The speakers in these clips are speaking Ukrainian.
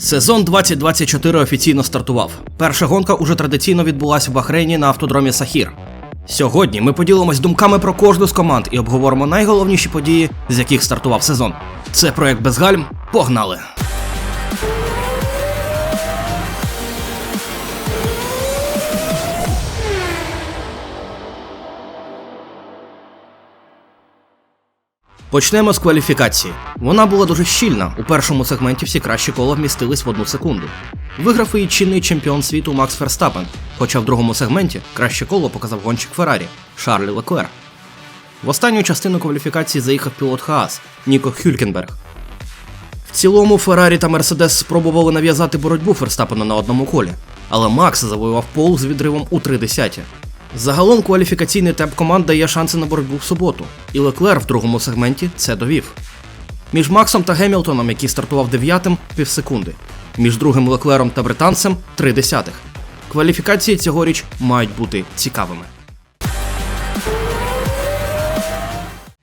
Сезон 2024 офіційно стартував. Перша гонка уже традиційно відбулася в Бахрейні на автодромі Сахір. Сьогодні ми поділимось думками про кожну з команд і обговоримо найголовніші події, з яких стартував сезон. Це проект Безгальм. Погнали! Почнемо з кваліфікації. Вона була дуже щільна. У першому сегменті всі кращі кола вмістились в одну секунду. Виграв і чинний чемпіон світу Макс Ферстапен, хоча в другому сегменті краще коло показав гонщик Феррарі Шарлі Леклер. В останню частину кваліфікації заїхав пілот Хаас Ніко Хюлькенберг. В цілому Феррарі та Мерседес спробували нав'язати боротьбу Ферстапена на одному колі, але Макс завоював пол з відривом у три десяті. Загалом кваліфікаційний темп команд дає шанси на боротьбу в суботу, і Леклер в другому сегменті це довів. Між Максом та Гемілтоном, який стартував дев'ятим, півсекунди. Між другим Леклером та британцем три десятих. Кваліфікації цьогоріч мають бути цікавими.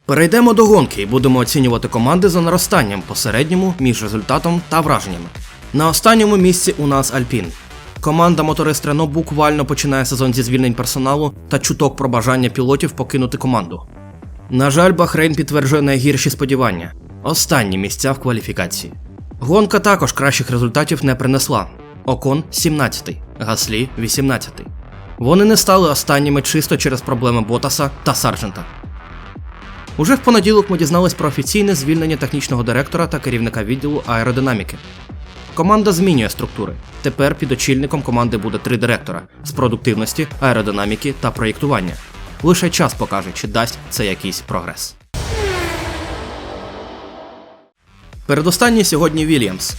Перейдемо до гонки і будемо оцінювати команди за наростанням по середньому між результатом та враженнями. На останньому місці у нас Альпін. Команда моторист Рено буквально починає сезон зі звільнень персоналу та чуток про бажання пілотів покинути команду. На жаль, Бахрейн підтверджує найгірші сподівання останні місця в кваліфікації. Гонка також кращих результатів не принесла. Окон 17, Гаслі 18. Вони не стали останніми чисто через проблеми Ботаса та Сарджента. Уже в понеділок ми дізнались про офіційне звільнення технічного директора та керівника відділу аеродинаміки. Команда змінює структури. Тепер під очільником команди буде три директора з продуктивності, аеродинаміки та проєктування. Лише час покаже, чи дасть це якийсь прогрес. Передостанній сьогодні Вільямс.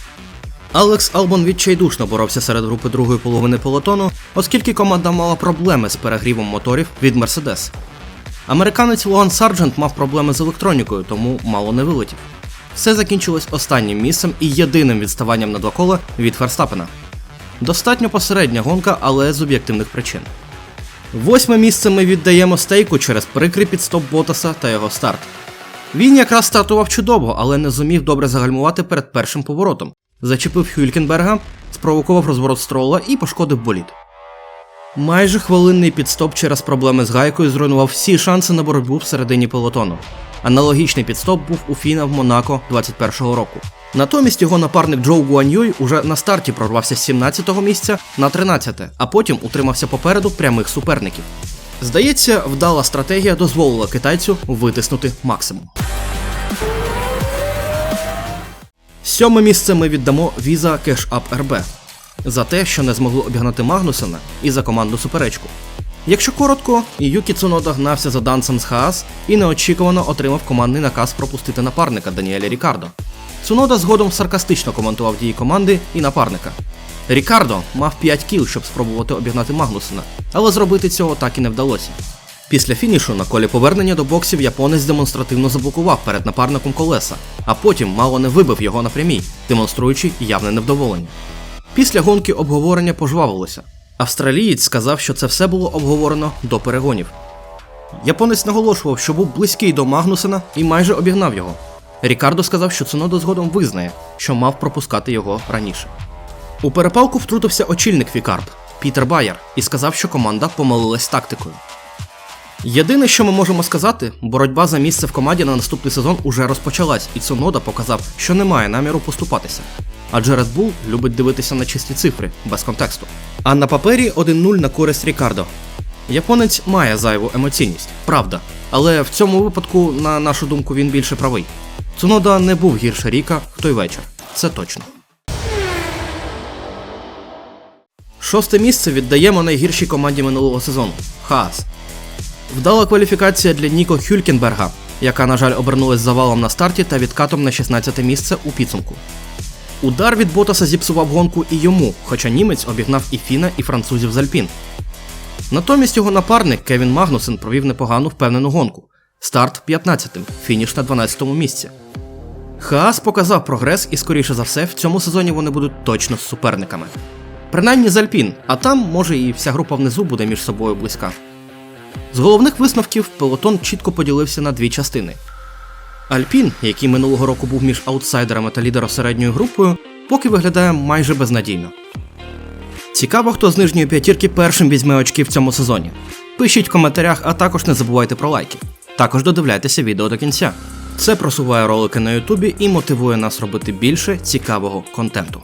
Алекс Албон відчайдушно боровся серед групи другої половини полотону, оскільки команда мала проблеми з перегрівом моторів від Мерседес. Американець Логан Сарджент мав проблеми з електронікою, тому мало не вилетів. Все закінчилось останнім місцем і єдиним відставанням на два кола від Ферстапена. Достатньо посередня гонка, але з об'єктивних причин. Восьме місце ми віддаємо стейку через прикрий підстоп Ботаса та його старт. Він якраз стартував чудово, але не зумів добре загальмувати перед першим поворотом. Зачепив Хюлькенберга, спровокував розворот строла і пошкодив болід. Майже хвилинний підстоп через проблеми з гайкою зруйнував всі шанси на боротьбу всередині пелотону. Аналогічний підстоп був у Фіна в Монако 21-го року. Натомість його напарник Джоу Гуаньюй уже на старті прорвався з 17-го місця на 13-те, а потім утримався попереду прямих суперників. Здається, вдала стратегія дозволила китайцю витиснути максимум. Сьоме місце ми віддамо Visa Cash Up RB за те, що не змогли обігнати Магнусена і за команду суперечку. Якщо коротко, Юкі Цунода гнався за Дансом з Хаас і неочікувано отримав командний наказ пропустити напарника Даніеля Рікардо. Цунода згодом саркастично коментував дії команди і напарника. Рікардо мав 5 кіл, щоб спробувати обігнати Магнусена, але зробити цього так і не вдалося. Після фінішу на колі повернення до боксів японець демонстративно заблокував перед напарником колеса, а потім мало не вибив його на прямій, демонструючи явне невдоволення. Після гонки обговорення пожвавилося. Австралієць сказав, що це все було обговорено до перегонів. Японець наголошував, що був близький до Магнусена і майже обігнав його. Рікардо сказав, що Цунода згодом визнає, що мав пропускати його раніше. У перепалку втрутився очільник Фікард Пітер Байер і сказав, що команда помилилась тактикою. Єдине, що ми можемо сказати, боротьба за місце в команді на наступний сезон уже розпочалась, і Цунода показав, що не має наміру поступатися. Адже Red Bull любить дивитися на чисті цифри, без контексту. А на папері 1-0 на користь Рікардо. Японець має зайву емоційність, правда. Але в цьому випадку, на нашу думку, він більше правий. Цунода не був гірше Ріка в той вечір. Це точно. Шосте місце віддаємо найгіршій команді минулого сезону Хаас. Вдала кваліфікація для Ніко Хюлькенберга, яка, на жаль, обернулась завалом на старті та відкатом на 16 місце у підсумку. Удар від Ботаса зіпсував гонку і йому, хоча німець обігнав і Фіна, і французів з Альпін. Натомість його напарник Кевін Магнусен провів непогану впевнену гонку. Старт 15-тим, фініш на 12-му місці. Хаас показав прогрес, і, скоріше за все, в цьому сезоні вони будуть точно з суперниками. Принаймні з Альпін, а там, може, і вся група внизу буде між собою близька. З головних висновків пелотон чітко поділився на дві частини. Альпін, який минулого року був між аутсайдерами та лідером середньою групою, поки виглядає майже безнадійно. Цікаво, хто з нижньої п'ятірки першим візьме очки в цьому сезоні. Пишіть в коментарях, а також не забувайте про лайки. Також додивляйтеся відео до кінця. Це просуває ролики на Ютубі і мотивує нас робити більше цікавого контенту.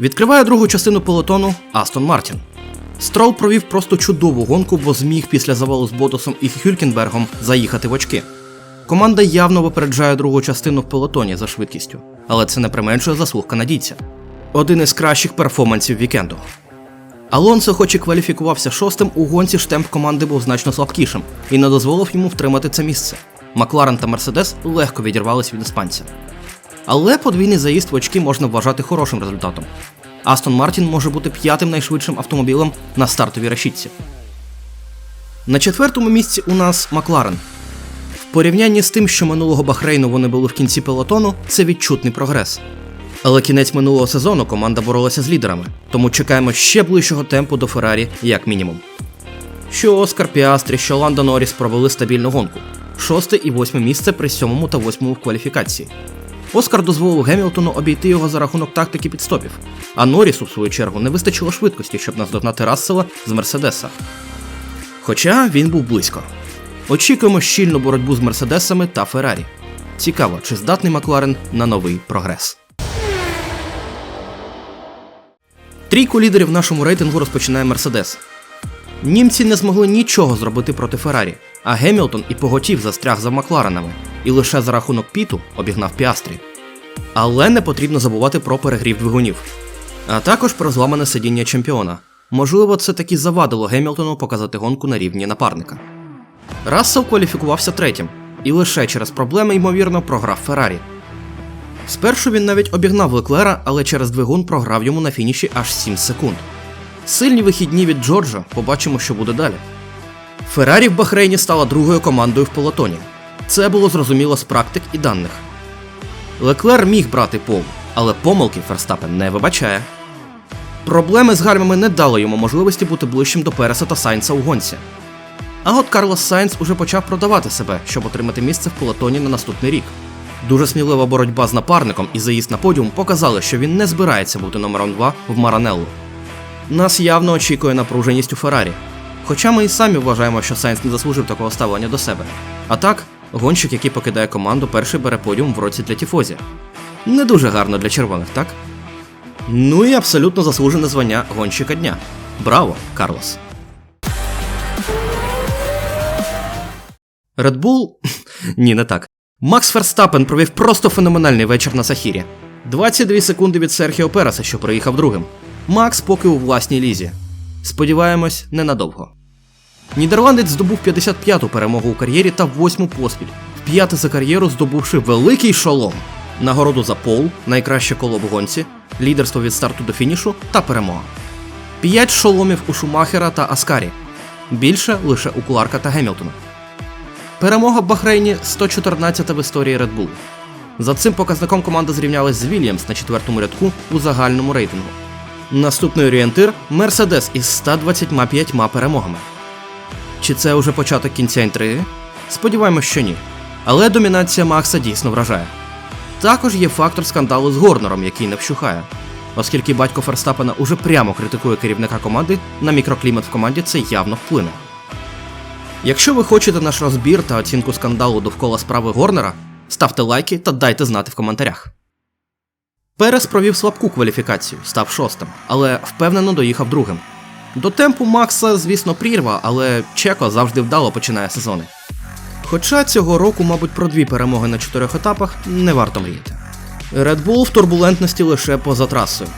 Відкриває другу частину пелотону Астон Мартін. Строл провів просто чудову гонку, бо зміг після завалу з Ботосом і Хюлькенбергом заїхати в очки. Команда явно випереджає другу частину в пелотоні за швидкістю, але це не применшує заслуг канадійця. Один із кращих перформансів вікенду. Алонсо, хоч і кваліфікувався шостим, у гонці штемп команди був значно слабкішим і не дозволив йому втримати це місце. Макларен та Мерседес легко відірвались від іспанця. Але подвійний заїзд в очки можна вважати хорошим результатом. Астон Мартін може бути п'ятим найшвидшим автомобілем на стартовій решітці. На четвертому місці у нас Макларен. В порівнянні з тим, що минулого Бахрейну вони були в кінці пелотону, це відчутний прогрес. Але кінець минулого сезону команда боролася з лідерами, тому чекаємо ще ближчого темпу до Феррарі, як мінімум. Що Оскар Піастрі, що Ланда Норріс провели стабільну гонку. Шосте і восьме місце при сьомому та восьмому в кваліфікації. Оскар дозволив Гемілтону обійти його за рахунок тактики підстопів, а Норрісу, в свою чергу, не вистачило швидкості, щоб наздогнати Рассела з Мерседеса. Хоча він був близько. Очікуємо щільну боротьбу з Мерседесами та Феррарі. Цікаво, чи здатний Макларен на новий прогрес. Трійку лідерів в нашому рейтингу розпочинає Мерседес. Німці не змогли нічого зробити проти Феррарі, а Гемілтон і поготів застряг за Макларенами і лише за рахунок піту обігнав Піастрі. Але не потрібно забувати про перегрів двигунів, а також про зламане сидіння чемпіона. Можливо, це таки завадило Гемілтону показати гонку на рівні напарника. Рассел кваліфікувався третім, і лише через проблеми, ймовірно, програв Феррарі. Спершу він навіть обігнав Леклера, але через двигун програв йому на фініші аж 7 секунд. Сильні вихідні від Джорджа, побачимо, що буде далі. Феррарі в Бахрейні стала другою командою в полотоні. Це було зрозуміло з практик і даних. Леклер міг брати пол, але помилки Ферстапен не вибачає. Проблеми з гальмами не дали йому можливості бути ближчим до Переса та Сайнса у гонці. А от Карлос Сайнс уже почав продавати себе, щоб отримати місце в полотоні на наступний рік. Дуже смілива боротьба з напарником і заїзд на подіум показали, що він не збирається бути номером 2 в Маранелло. Нас явно очікує напруженість у Феррарі. Хоча ми і самі вважаємо, що Сайнс не заслужив такого ставлення до себе. А так, гонщик, який покидає команду, перший бере подіум в році для Тіфозі. Не дуже гарно для червоних, так? Ну і абсолютно заслужене звання гонщика дня. Браво, Карлос! Red Bull? Ні, не так. Макс Ферстапен провів просто феноменальний вечір на Сахірі. 22 секунди від Серхіо Переса, що приїхав другим. Макс поки у власній лізі. Сподіваємось, ненадовго. Нідерландець здобув 55-ту перемогу у кар'єрі та 8-му поспіль, вп'яте за кар'єру здобувши великий шолом, нагороду за пол, найкраще коло в гонці, лідерство від старту до фінішу та перемога. П'ять шоломів у Шумахера та Аскарі. Більше лише у Кларка та Гемілтона. Перемога в Бахрейні 114 в історії Red Bull. За цим показником команда зрівнялась з Вільямс на четвертому рядку у загальному рейтингу. Наступний орієнтир Мерседес із 125 перемогами. Чи це уже початок кінця інтриги? Сподіваємось, що ні. Але домінація Макса дійсно вражає. Також є фактор скандалу з Горнером, який не вщухає. Оскільки батько Ферстапена уже прямо критикує керівника команди, на мікроклімат в команді це явно вплине. Якщо ви хочете наш розбір та оцінку скандалу довкола справи Горнера, ставте лайки та дайте знати в коментарях. Перес провів слабку кваліфікацію, став шостим, але впевнено доїхав другим. До темпу Макса, звісно, прірва, але Чеко завжди вдало починає сезони. Хоча цього року, мабуть, про дві перемоги на чотирьох етапах не варто мріяти. Red Bull в турбулентності лише поза трасою.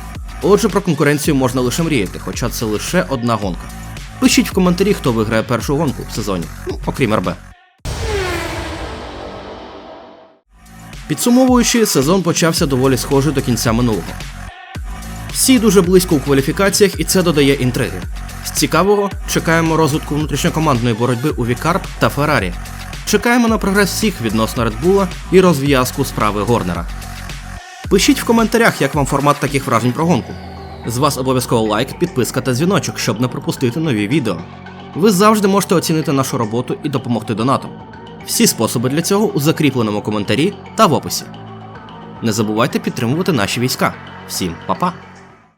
Отже, про конкуренцію можна лише мріяти, хоча це лише одна гонка. Пишіть в коментарі, хто виграє першу гонку в сезоні, ну, окрім РБ. Підсумовуючи, сезон почався доволі схожий до кінця минулого. Всі дуже близько у кваліфікаціях, і це додає інтриги. З цікавого чекаємо розвитку внутрішньокомандної боротьби у Вікарп та Феррарі. Чекаємо на прогрес всіх відносно Редбула і розв'язку справи Горнера. Пишіть в коментарях, як вам формат таких вражень про гонку. З вас обов'язково лайк, підписка та дзвіночок, щоб не пропустити нові відео. Ви завжди можете оцінити нашу роботу і допомогти донатом. Всі способи для цього у закріпленому коментарі та в описі. Не забувайте підтримувати наші війська. Всім па-па!